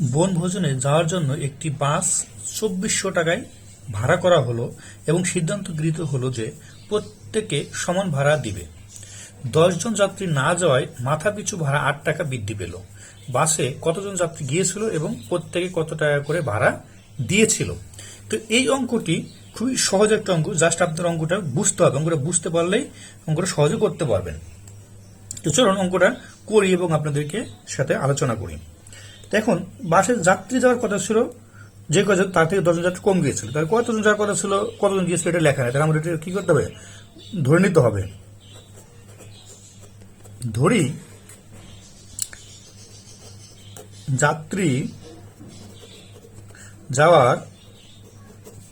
বনভোজনে যাওয়ার জন্য একটি বাস চব্বিশশো টাকায় ভাড়া করা হলো এবং সিদ্ধান্ত গৃহীত হলো যে প্রত্যেকে সমান ভাড়া দিবে। দশজন যাত্রী না যাওয়ায় মাথা পিছু ভাড়া আট টাকা বৃদ্ধি পেল। বাসে কতজন যাত্রী গিয়েছিল এবং প্রত্যেকে কত টাকা করে ভাড়া দিয়েছিল? তো এই অঙ্কটি খুবই সহজ একটা অঙ্ক, জাস্ট আপনার অঙ্কটা বুঝতে হবে। অঙ্কটা বুঝতে পারলেই অঙ্কটা সহজে করতে পারবেন। তো চলুন অঙ্কটা করি এবং আপনাদেরকে সাথে আলোচনা করি। দেখুন বাসের যাত্রী যাওয়ার কথা ছিল, যে কজন, তার থেকে দশজন যাত্রী কম গিয়েছিল। তাহলে কতজন যাওয়ার কথা ছিল, কতজন গিয়েছিল এটা লেখা নেই। তাহলে আমরা এটা কি করতে হবে? ধরে নিতে হবে। ধরি, যাত্রী যাওয়ার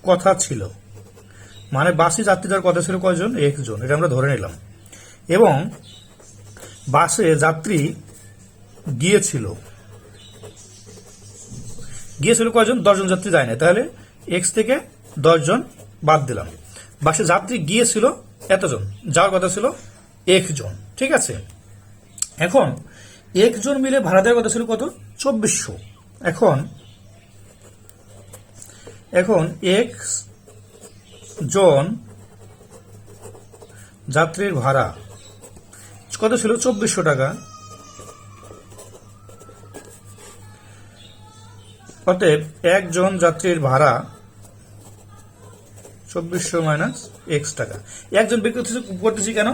কথা ছিল। মানে বাসে যাত্রী যাওয়ার কথা ছিল কয়জন? একজন। এটা আমরা ধরে নিলাম। এবং বাসে যাত্রী গিয়েছিল। গিয়েছিল কয়জন? দশজন যাত্রী যায় না তাহলে এক্স থেকে দশজন বাদ দিলাম। বাসে যাত্রী গিয়েছিল এতজন। যাওয়ার কথা ছিল একজন। ঠিক আছে? এখন একজন মিলে ভাড়া দেওয়ার কথা ছিল কত? চব্বিশশো। এখন এখন এক্স জন যাত্রীর ভাড়া কত ছিল? চব্বিশশো টাকা। অতএব একজন যাত্রীর ভাড়া চব্বিশশো মাইনাস এক্স টাকা। একজন ব্যক্তি করতেছি কেন?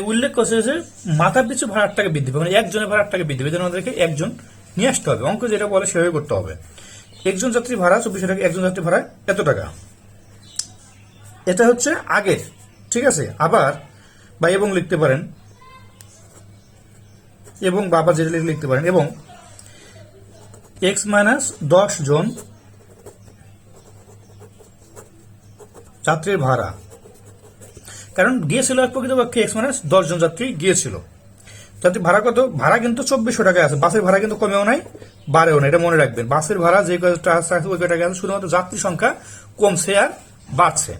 উল্লেখ করছে যে মাথা পিছু ভাড়া আট টাকা বৃদ্ধি পাবে। মানে একজনের ভাড়া আট টাকা বৃদ্ধি পাবে। আমাদেরকে একজন নিয়ে আসতে হবে। অঙ্ক যেটা বলে সেভাবে করতে হবে। একজন যাত্রী ভাড়া চব্বিশশো টাকা, একজন যাত্রী ভাড়া এত টাকা। এটা হচ্ছে আগের। ঠিক আছে? আবার বা এবং লিখতে পারেন। এবং বাবা যেটা লিখে লিখতে পারেন। এবং এক্স মাইনাস দশ জন যাত্রীর ভাড়া। কারণ গিয়েছিল প্রকৃতপক্ষে এক্স মাইনাস দশ জন যাত্রী গিয়েছিল। যাত্রী ভাড়া কত? ভাড়া কিন্তু চব্বিশশো টাকা আছে। বাসের ভাড়া কিন্তু কমেও নাই, বাড়েও না এটা মনে রাখবেন। বাসের ভাড়া যে কয়টা আছে, ওই কয়টা আছে, শুধুমাত্র যাত্রী সংখ্যা কমছে আর বাড়ছে।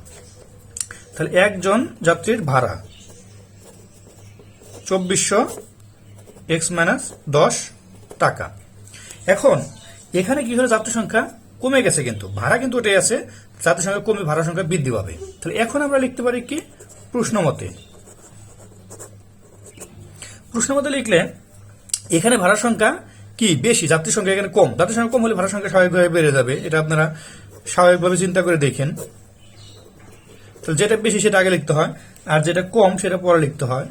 তাহলে একজন যাত্রীর ভাড়া, চব্বিশশো এক্স মাইনাস দশ টাকা। এখন, এখানে কি হলো যাত্রী সংখ্যা? কমে গেছে কিন্তু। ভাড়া কিন্তু ওটাই আছে যাত্রী সংখ্যা কমে, ভাড়া সংখ্যা বৃদ্ধি পাবে। তাহলে এখন আমরা লিখতে পারি কি? প্রশ্ন মতে। প্রশ্ন মতে লিখলে, এখানে ভাড়া সংখ্যা কি? বেশি যাত্রী সংখ্যা এখানে কম। যাত্রী সংখ্যা কম হলে ভাড়া সংখ্যা স্বাভাবিকভাবে বেড়ে যাবে। এটা আপনারা স্বাভাবিকভাবে চিন্তা করে দেখেন। তাহলে যেটা বেশি সেটা আগে লিখতে হয়, আর যেটা কম সেটা পরে লিখতে হয়।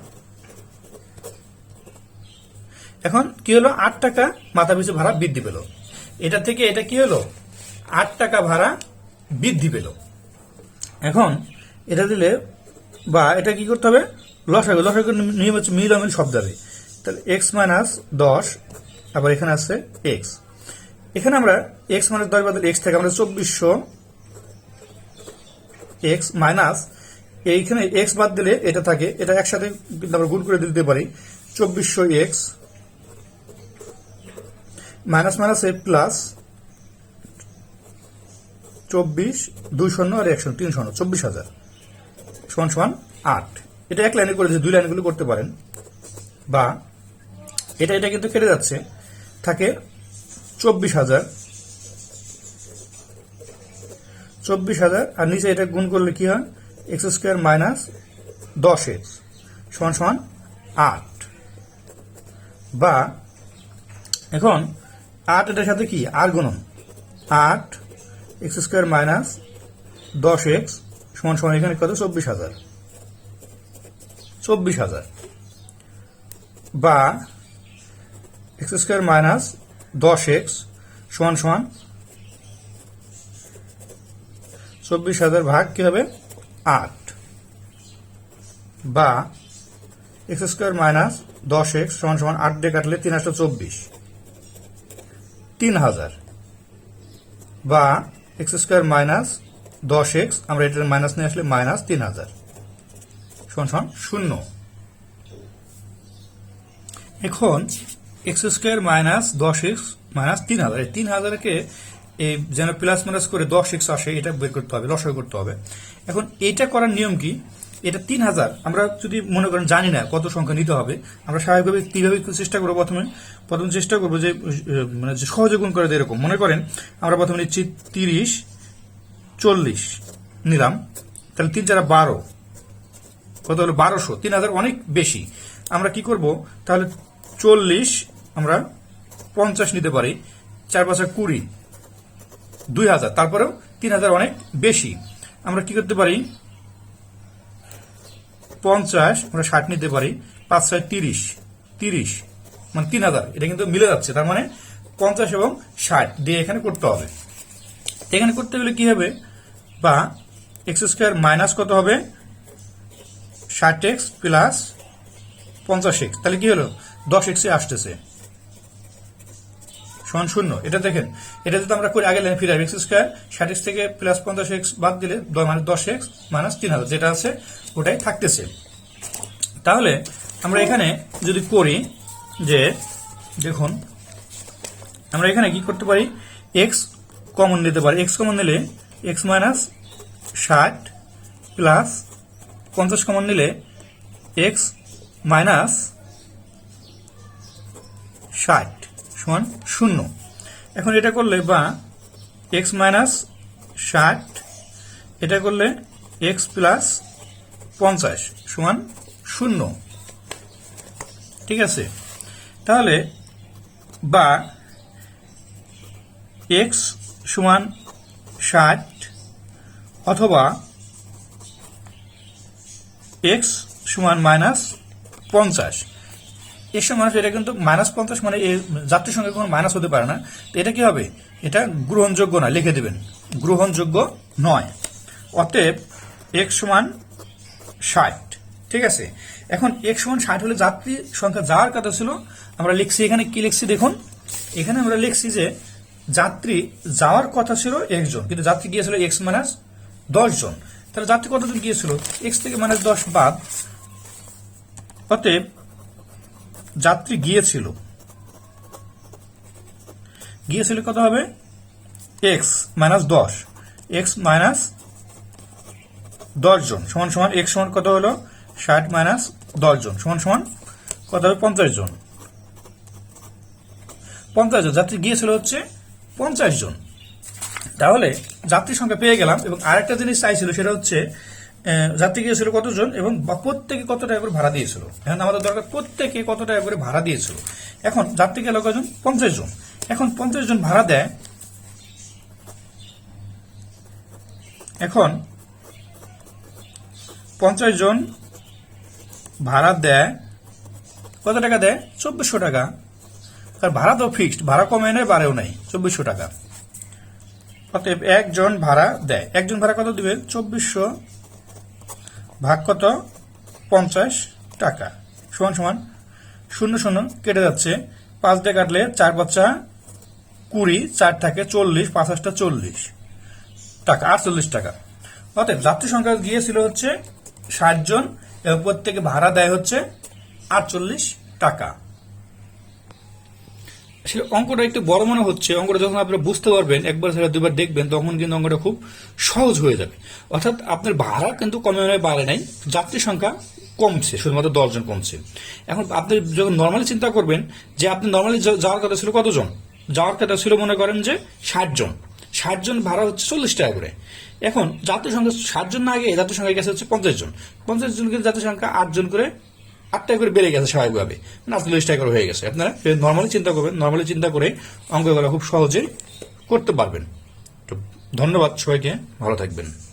এখন কি হলো? আট টাকা মাথা পিছু ভাড়া বৃদ্ধি পেল। এটা থেকে এটা কি হলো? আট টাকা ভাড়া বৃদ্ধি পেল। এখন এটা দিলে বা এটা কি করতে হবে? লসাগু লসাগু নিয়ম হচ্ছে মিল অমিল শব্দ হবে। তাহলে এক্স মাইনাস দশ, আবার এখানে আছে এক্স এখানে আমরা এক্স মাইনাস দশ বাদে এক্স থেকে আমরা চব্বিশশো এক্স মাইনাস এইখানে এক্স বাদ দিলে এটা থাকে, এটা একসাথে কিন্তু আমরা গুণ করে দিতে পারি। চব্বিশশো এক্স মাইনাস মাইনাস এ প্লাস চব্বিশ, দুই শূন্য আর এক শূন্য, তিন শূন্য, চব্বিশ হাজার। সমান সমান আট। এটা এক লাইনে করে দুই লাইনগুলো করতে পারেন, বা এটা এটা কিন্তু কেটে যাচ্ছে, থাকে চব্বিশ হাজার। চব্বিশ হাজার, আর নিচে এটা গুণ করলে কি হয়? এক্স স্কোয়ার মাইনাস দশ এক্স সমান সমান আট। বা এখন আট এটার সাথে কি? আর গুণন। আট এক্স স্কোয়ার মাইনাস দশ এক্স সমান সমান এখানে কত? চব্বিশ হাজার। চব্বিশ হাজার। বা এক্স স্কোয়ার মাইনাস দশ এক্স সমান সমান চব্বিশ হাজার ভাগ কি হবে? আট। বা এক্স স্কোয়ার মাইনাস দশ এক্স সমান সমান আট দিয়ে কাটলে তিন আটশো চব্বিশ। তিন হাজার বা এক্স স্কোয়ার মাইনাস দশ এক্স, আমরা এটার মাইনাস নিয়ে আসলে মাইনাস তিন হাজার সমান শূন্য। এখন এক্স স্কোয়ার মাইনাস দশ এক্স মাইনাস তিন হাজার এই তিন হাজারকে এই যেন প্লাস মাইনাস করে দশ এক্স আসে, এটা বের করতে হবে লসাগু করতে হবে। এখন এইটা করার নিয়ম কি? এটা তিন হাজার। আমরা যদি মনে করেন জানি না কত সংখ্যা নিতে হবে, আমরা স্বাভাবিকভাবে কীভাবে চেষ্টা করব প্রথমে। প্রথমে চেষ্টা করব যে মানে সহজে গুণ করে এরকম। মনে করেন আমরা প্রথমে নিচ্ছি তিরিশ, চল্লিশ নিলাম। তাহলে তিন চারা বারো। কত হলো? বারোশো। তিন হাজার অনেক বেশি। আমরা কি করব? তাহলে চল্লিশ আমরা পঞ্চাশ নিতে পারি। চার পাঁচা কুড়ি, দুই হাজার। তারপরেও তিন হাজার অনেক বেশি। আমরা কি করতে পারি? পঞ্চাশ, আমরা ষাট নিতে পারি, পাঁচ ছয় তিরিশ তিরিশ মানে তিন হাজার, এটা কিন্তু মিলে যাচ্ছে, তার মানে পঞ্চাশ এবং ষাট দিয়ে এখানে করতে হবে। এখানে করতে গেলে কি হবে? বা এক্স স্কোয়ার মাইনাস কত হবে? ষাট এক্স প্লাস পঞ্চাশ এক্স, তাহলে কি হলো? দশ এক্সে আসতেছে। সমান শূন্য। এটা দেখেন, এটা যদি আমরা করি, আগে লাইন ফিরে এক্স স্কোয়ার ষাট এক্স থেকে প্লাস পঞ্চাশ এক্স বাদ দিলে মানে দশ এক্স মাইনাস তিন হাজার, যেটা আছে ওটাই থাকতেছে। তাহলে আমরা এখানে যদি করি যে, দেখুন, আমরা এখানে কি করতে পারি? এক্স কমন নিতে পারি। এক্স কমন নিলে এক্স মাইনাস ষাট প্লাস পঞ্চাশ কমন নিলে এক্স মাইনাস ষাট। সমান শূন্য। এখন এটা করলে বা এক্স মাইনাস ষাট, এটা করলে এক্স প্লাস পঞ্চাশ সমান শূন্য। ঠিক আছে? তাহলে বা এক্স সমান ষাট অথবা এক্স সমান মাইনাস পঞ্চাশ। এর সমান এটা কিন্তু মাইনাস পঞ্চাশ মানে যাত্রীর সঙ্গে কোনো মাইনাস হতে পারে না। তো এটা কি হবে? এটা গ্রহণযোগ্য নয়, লিখে দেবেন। গ্রহণযোগ্য নয়। অতএব এক্স সমান ষাট, ঠিক আছে? এখন এক্স সমান ষাট হলে যাত্রী সংখ্যা যাওয়ার কথা ছিল, আমরা লিখছি এখানে কি লিখছি দেখুন? এখানে আমরা লিখছি যে যাত্রী যাওয়ার কথা ছিল একজন, কিন্তু যাত্রী গিয়েছিল এক্স মাইনাস দশ জন তাহলে যাত্রী কতজন গিয়েছিল? এক্স থেকে মাইনাস দশ বাদ। অতএব যাত্রী গিয়েছিল। গিয়েছিল কত হবে? এক্স মাইনাস দশ। এক্স মাইনাস দশ জন। সমান সমান এক্স সমান কত হলো? ষাট মাইনাস দশ জন। সমান সমান কত হবে? পঞ্চাশ জন। পঞ্চাশ জন। যাত্রী গিয়েছিল হচ্ছে পঞ্চাশ জন। তাহলে যাত্রী সংখ্যা পেয়ে গেলাম এবং আরেকটা জিনিস চাইছিল, সেটা হচ্ছে যাত্রী গিয়েছিল কতজন এবং প্রত্যেকে কত টাকা করে ভাড়া দিয়েছিল? এখন আমাদের দরকার প্রত্যেকে কত টাকা করে ভাড়া দিয়েছিল? এখন যাত্রী গেল কজন পঞ্চাশ জন। এখন পঞ্চাশ জন ভাড়া দেয়। এখন পঞ্চাশ জন ভাড়া দেয়। কত টাকা দেয়? চব্বিশশো টাকা। আর ভাড়া তো ফিক্সড ভাড়া কমে নেই বাড়েও নাই চব্বিশশো টাকা। অতএব একজন ভাড়া দেয়। একজন ভাড়া কত দিবে? চব্বিশশো ভাগ কত? পঞ্চাশ টাকা। সমান সমান শূন্য শূন্য কেটে যাচ্ছে। পাঁচ দিয়ে কাটলে চার বাচ্চা কুড়ি, চার থাকে চল্লিশ, পাঁচাশটা চল্লিশ টাকা, আটচল্লিশ টাকা। অতএব যাত্রী সংখ্যা গিয়েছিল হচ্ছে ষাট জন এবং প্রত্যেকে ভাড়া দেয় হচ্ছে আটচল্লিশ টাকা। আসলে অঙ্কটা একটু বড় মনে হচ্ছে, অঙ্কটা যখন আপনারা বুঝতে পারবেন, একবার সেটা দুবার দেখবেন, তখন কিন্তু অঙ্কটা খুব সহজ হয়ে যাবে। অর্থাৎ আপনার ভাড়া কিন্তু কমে নয় বাড়ে নাই যাত্রী সংখ্যা কমছে, শুধুমাত্র দশজন কমছে। এখন আপনি যখন নর্মালি চিন্তা করবেন যে আপনি নর্মালি যাওয়ার কথা ছিল কতজন? যাওয়ার কথা ছিল মনে করেন যে ষাট জন। ষাট জন ভাড়া হচ্ছে চল্লিশ টাকা করে। এখন যাত্রী সংখ্যা ষাট জন না আগে যাত্রী সংখ্যা গেছে হচ্ছে পঞ্চাশ জন। পঞ্চাশ জন কিন্তু যাত্রী সংখ্যা আট জন করে আট টাকা করে বেড়ে গেছে স্বাভাবিকভাবে। মানে আটচল্লিশ টাকা করে হয়ে গেছে। আপনারা নর্মালি চিন্তা করবেন নর্মালি চিন্তা করে অঙ্কগুলো খুব সহজেই করতে পারবেন। তো ধন্যবাদ সবাইকে, ভালো থাকবেন।